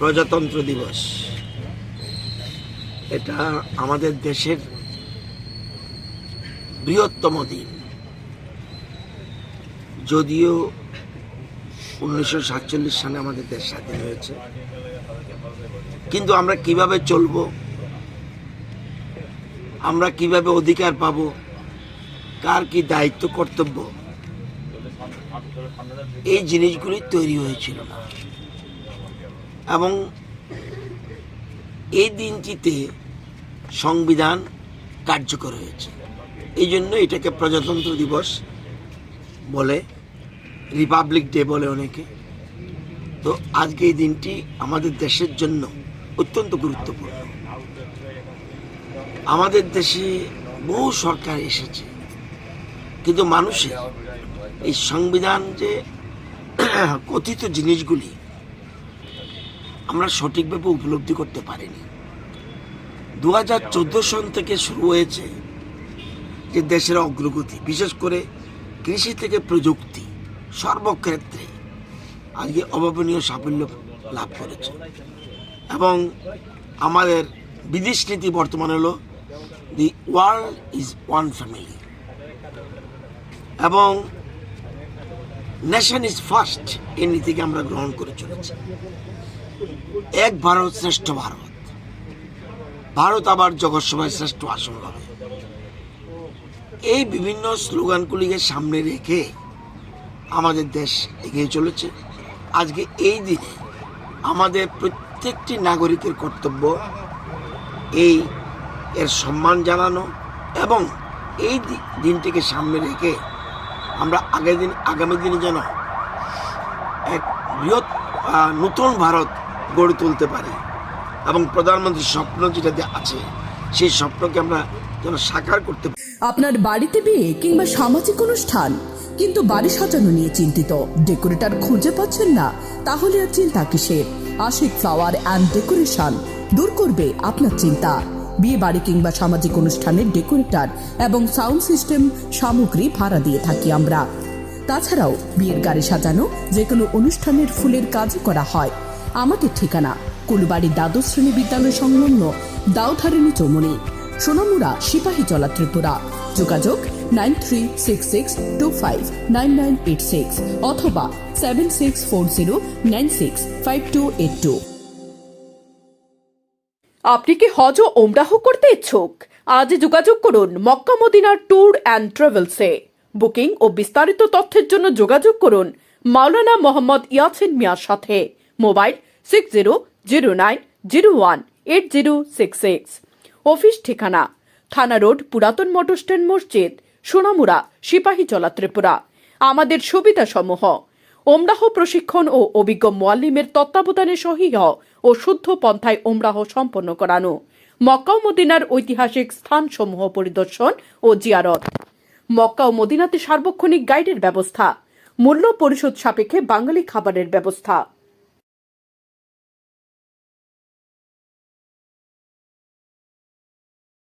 প্রজাতন্ত্র দিবস। এটা আমাদের দেশের বৃহত্তম দিন। যদিও উনিশশো সাতচল্লিশ সালে আমাদের দেশ স্বাধীন হয়েছে। কিন্তু আমরা কীভাবে চলবো? আমরা কীভাবে অধিকার পাব? কার কি দায়িত্ব, কর্তব্য? এই জিনিসগুলি তৈরি হয়েছিল না। এবং এই দিনটিতে সংবিধান কার্যকর হয়েছে। এই জন্য এটাকে প্রজাতন্ত্র দিবস বলে রিপাবলিক ডে বলে অনেকে। তো আজকে এই দিনটি আমাদের দেশের জন্য অত্যন্ত গুরুত্বপূর্ণ। আমাদের দেশে বহু সরকার এসেছে, কিন্তু মানুষের এই সংবিধান যে কথিত জিনিসগুলি আমরা সঠিকভাবে উপলব্ধি করতে পারিনি। দু হাজার চোদ্দ সন থেকে শুরু হয়েছে যে দেশের অগ্রগতি, বিশেষ করে কৃষি থেকে প্রযুক্তি, সর্বক্ষেত্রে আজকে অভাবনীয় সাফল্য লাভ করেছে। এবং আমাদের বিদেশ নীতি বর্তমান হলো the world is one family এবং নেশন ইজ ফার্স্ট এই নীতিকে আমরা গ্রহণ করে চলেছি। এক ভারত শ্রেষ্ঠ ভারত। ভারত আবার জগৎ জগৎসভায় শ্রেষ্ঠ আসন হবে এই বিভিন্ন স্লোগানগুলিকে সামনে রেখে আমাদের দেশ এগিয়ে চলেছে। আজকে এই দিনে আমাদের প্রত্যেকটি নাগরিকের কর্তব্য এই, এর সম্মান জানানো এবং এই দিনটিকে সামনে রেখে আমরা আগের দিন, আগামী দিনে যেন এক বৃহৎ নতুন ভারত গড়ে তুলতে পারি। এবং প্রধানমন্ত্রীর স্বপ্ন যেটাতে আছে, সেই স্বপ্নকে আমরা যেন সাকার করতে আপনার বাড়িতে বিয়ে কিংবা সামাজিক অনুষ্ঠান, কিন্তু বাড়ি সাজানো নিয়ে চিন্তিত। ডেকোরেটর খুঁজে পাচ্ছেন না, তাহলে আর চিন্তা কিসের আশিক ফ্লাওয়ার অ্যান্ড ডেকোরেশন, দূর করবে আপনার চিন্তা। বিয়ে বাড়ি কিংবা সামাজিক অনুষ্ঠানের ডেকোরেটর এবং সাউন্ড সিস্টেম সামগ্রী ভাড়া দিয়ে থাকি আমরা। তাছাড়াও, বিয়ের গাড়ি সাজানো যে কোনো অনুষ্ঠানের ফুলের কাজ করা হয়। আমাদের ঠিকানা, কুলবাড়ি দ্বাদশ শ্রেণি বিদ্যালয় সংলগ্ন দাউধারিণী চৌমনি সোনামুড়া সিপাহী চলা ত্রিপুরা। যোগাযোগ nine three six six two five nine nine eight six অথবা seven six four zero nine six five two eight two. আপনি কি হজ ও ওমরাহ করতে ইচ্ছুক? আজ যোগাযোগ করুন মক্কা মদিনার ট্যুর অ্যান্ড ট্রাভেলসে। বুকিং ও বিস্তারিত তথ্যের জন্য যোগাযোগ করুন মাওলানা মোহাম্মদ ইয়াসিন মিয়ার সাথে। Mobile six zero zero nine zero one eight zero six six. Office ঠিকানা, থানা রোড, পুরাতন মোটর স্ট্যান্ড মসজিদ, সোনামুড়া সিপাহীজলা ত্রিপুরা। আমাদের সুবিধাসমূহ, ওমরাহ প্রশিক্ষণ ও অভিজ্ঞ মোয়াল্লিমের তত্ত্বাবধানে সহিহ ও শুদ্ধ পন্থায় ওমরাহ সম্পন্ন করানো। মক্কা ও মদিনার ঐতিহাসিক স্থানসমূহ পরিদর্শন ও জিয়ারত। মক্কা ও মদিনাতে সার্বক্ষণিক গাইডের ব্যবস্থা। মূল্য পরিশোধ সাপেক্ষে বাঙালি খাবারের ব্যবস্থা।